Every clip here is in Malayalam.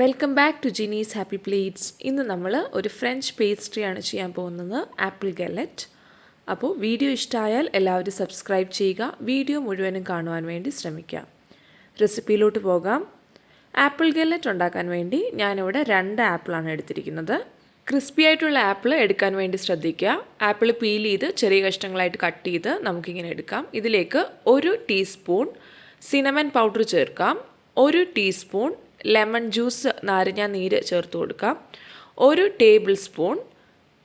Welcome back to Jinee's happy plates ഇന്ന് നമ്മൾ ഒരു ഫ്രഞ്ച് പേസ്ട്രിയാണ് ചെയ്യാൻ പോകുന്നത്. ആപ്പിൾ ഗലറ്റ് അപ്പോൾ വീഡിയോ ഇഷ്ടമായാൽ എല്ലാവരും സബ്സ്ക്രൈബ് ചെയ്യുക. വീഡിയോ മുഴുവനും കാണുവാൻ വേണ്ടി ശ്രമിക്കുക. റെസിപ്പിയിലോട്ട് പോകാം. ആപ്പിൾ ഗലറ്റ് ഉണ്ടാക്കാൻ വേണ്ടി ഞാനിവിടെ രണ്ട് ആപ്പിളാണ് എടുത്തിരിക്കുന്നത്. ക്രിസ്പി ആയിട്ടുള്ള ആപ്പിൾ എടുക്കാൻ വേണ്ടി ശ്രദ്ധിക്കുക. ആപ്പിൾ പീൽ ചെയ്ത് ചെറിയ കഷ്ണങ്ങളായിട്ട് കട്ട് ചെയ്ത് നമുക്കിങ്ങനെ എടുക്കാം. ഇതിലേക്ക് ഒരു ടീസ്പൂൺ സിനമൻ പൗഡർ ചേർക്കാം. ഒരു ടീസ്പൂൺ ലെമൺ ജ്യൂസ് നാരങ്ങ നീര് ചേർത്ത് കൊടുക്കാം. ഒരു ടേബിൾ സ്പൂൺ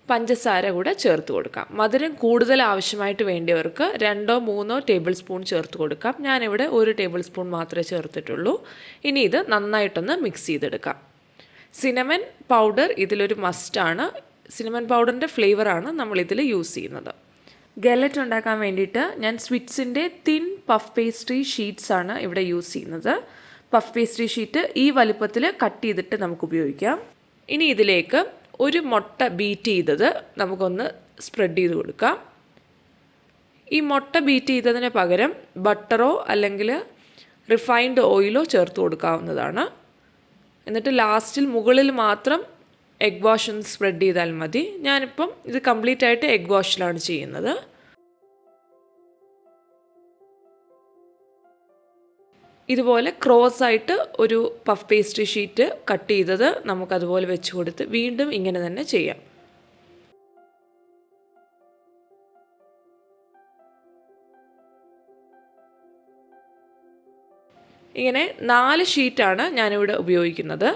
പഞ്ചസാര കൂടെ ചേർത്ത് കൊടുക്കാം. മധുരം കൂടുതൽ ആവശ്യമായിട്ട് വേണ്ടിയവർക്ക് രണ്ടോ മൂന്നോ ടേബിൾ സ്പൂൺ ചേർത്ത് കൊടുക്കാം. ഞാനിവിടെ ഒരു ടേബിൾ സ്പൂൺ മാത്രമേ ചേർത്തിട്ടുള്ളൂ. ഇനി ഇത് നന്നായിട്ടൊന്ന് മിക്സ് ചെയ്തെടുക്കാം. സിനമൻ പൗഡർ ഇതിലൊരു മസ്റ്റാണ് സിനമൻ പൗഡറിന്റെ ഫ്ലേവറാണ് നമ്മളിതിൽ യൂസ് ചെയ്യുന്നത്. ഗലറ്റ് ഉണ്ടാക്കാൻ വേണ്ടിയിട്ട് ഞാൻ സ്വിറ്റ്സിന്റെ തിൻ പഫ് പേസ്ട്രി ഷീറ്റ്സാണ് ഇവിടെ യൂസ് ചെയ്യുന്നത്. പഫ് പേസ്ട്രി ഷീറ്റ് ഈ വലുപ്പത്തിൽ കട്ട് ചെയ്തിട്ട് നമുക്ക് ഉപയോഗിക്കാം. ഇനി ഇതിലേക്ക് ഒരു മുട്ട ബീറ്റ് ചെയ്തത് നമുക്കൊന്ന് സ്പ്രെഡ് ചെയ്ത് കൊടുക്കാം. ഈ മുട്ട ബീറ്റ് ചെയ്തതിന് പകരം ബട്ടറോ അല്ലെങ്കിൽ റിഫൈൻഡ് ഓയിലോ ചേർത്ത് കൊടുക്കാവുന്നതാണ്. എന്നിട്ട് ലാസ്റ്റിൽ മുകളിൽ മാത്രം എഗ് വാഷ് ഒന്ന് സ്പ്രെഡ് ചെയ്താൽ മതി. ഞാനിപ്പം ഇത് കംപ്ലീറ്റ് ആയിട്ട് എഗ് വാഷിലാണ് ചെയ്യുന്നത്. ഇതുപോലെ ക്രോസ് ആയിട്ട് ഒരു പഫ് പേസ്ട്രി ഷീറ്റ് കട്ട് ചെയ്തത് നമുക്കതുപോലെ വെച്ച് കൊടുത്ത് വീണ്ടും ഇങ്ങനെ തന്നെ ചെയ്യാം. ഇങ്ങനെ നാല് ഷീറ്റാണ് ഞാനിവിടെ ഉപയോഗിക്കുന്നത്.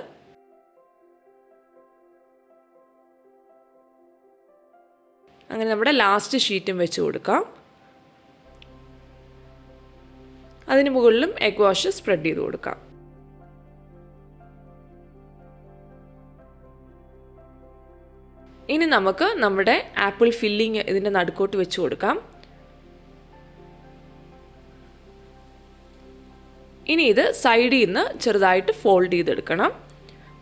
അങ്ങനെ നമ്മുടെ ലാസ്റ്റ് ഷീറ്റും വെച്ച് കൊടുക്കാം. അതിന് മുകളിലും എഗ് വാഷ് സ്പ്രെഡ് ചെയ്ത് കൊടുക്കാം. ഇനി നമുക്ക് നമ്മുടെ ആപ്പിൾ ഫില്ലിങ് ഇതിന്റെ നടുക്കോട്ട് വെച്ച് കൊടുക്കാം. ഇനി ഇത് സൈഡിൽ നിന്ന് ചെറുതായിട്ട് ഫോൾഡ് ചെയ്തെടുക്കണം.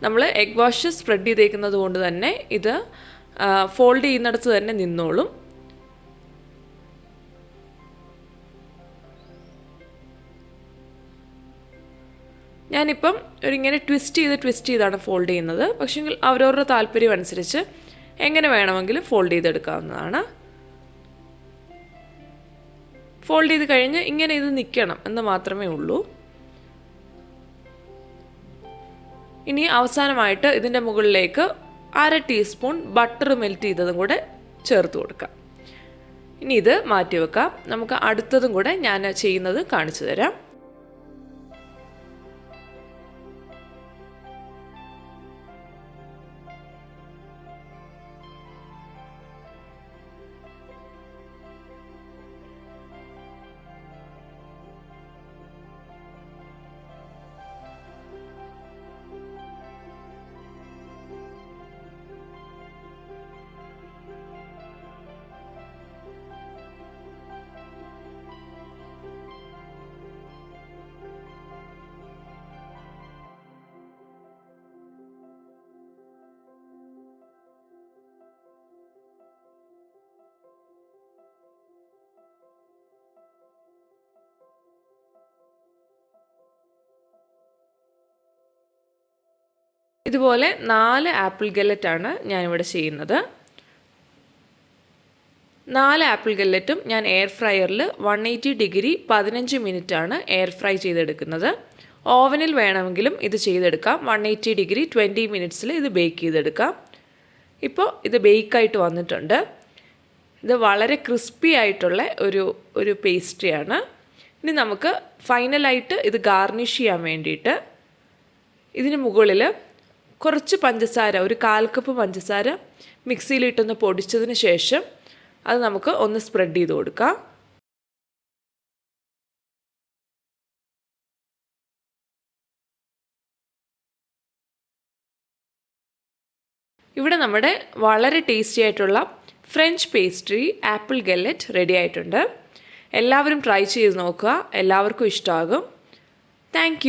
നമ്മൾ എഗ് വാഷ് സ്പ്രെഡ് ചെയ്തേക്കുന്നത് കൊണ്ട് തന്നെ ഇത് ഫോൾഡ് ചെയ്യുന്നിടത്ത് തന്നെ നിന്നോളും. ഞാനിപ്പം ഒരിങ്ങനെ ട്വിസ്റ്റ് ചെയ്ത് ട്വിസ്റ്റ് ചെയ്താണ് ഫോൾഡ് ചെയ്യുന്നത്. പക്ഷേ അവരവരുടെ താല്പര്യം അനുസരിച്ച് എങ്ങനെ വേണമെങ്കിലും ഫോൾഡ് ചെയ്തെടുക്കാവുന്നതാണ്. ഫോൾഡ് ചെയ്ത് കഴിഞ്ഞ് ഇങ്ങനെ ഇത് നിൽക്കണം എന്ന് മാത്രമേ ഉള്ളൂ. ഇനി അവസാനമായിട്ട് ഇതിന്റെ മുകളിലേക്ക് അര ടീസ്പൂൺ ബട്ടർ മെൽറ്റ് ചെയ്തതും കൂടെ ചേർത്ത് കൊടുക്കാം. ഇനി ഇത് മാറ്റി വെക്കാം നമുക്ക് അടുത്തതും കൂടെ ഞാൻ ചെയ്യുന്നത് കാണിച്ചു തരാം. ഇതുപോലെ നാല് ആപ്പിൾ ഗല്ലറ്റാണ് ഞാനിവിടെ ചെയ്യുന്നത്. നാല് ആപ്പിൾ ഗല്ലറ്റും ഞാൻ എയർ ഫ്രയറിൽ വൺ എയ്റ്റി ഡിഗ്രി പതിനഞ്ച് മിനിറ്റാണ് എയർ ഫ്രൈ ചെയ്തെടുക്കുന്നത്. ഓവനിൽ വേണമെങ്കിലും ഇത് ചെയ്തെടുക്കാം. വൺ എയ്റ്റി ഡിഗ്രി ട്വന്റി മിനിറ്റ്സിൽ ഇത് ബേക്ക് ചെയ്തെടുക്കാം. ഇപ്പോൾ ഇത് ബേക്കായിട്ട് വന്നിട്ടുണ്ട്. ഇത് വളരെ ക്രിസ്പി ആയിട്ടുള്ള ഒരു ഒരു പേസ്ട്രിയാണ്. ഇനി നമുക്ക് ഫൈനലായിട്ട് ഇത് ഗാർണിഷ് ചെയ്യാൻ വേണ്ടിയിട്ട് ഇതിന് മുകളിൽ കുറച്ച് പഞ്ചസാര ഒരു കാൽ കപ്പ് പഞ്ചസാര മിക്സിയിലിട്ടൊന്ന് പൊടിച്ചതിന് ശേഷം അത് നമുക്ക് ഒന്ന് സ്പ്രെഡ് ചെയ്ത് കൊടുക്കാം. ഇവിടെ നമ്മുടെ വളരെ ടേസ്റ്റി ആയിട്ടുള്ള French pastry apple galette ready ആയിട്ടുണ്ട്. എല്ലാവരും ട്രൈ ചെയ്ത് നോക്കുക. എല്ലാവർക്കും ഇഷ്ടമാകും താങ്ക്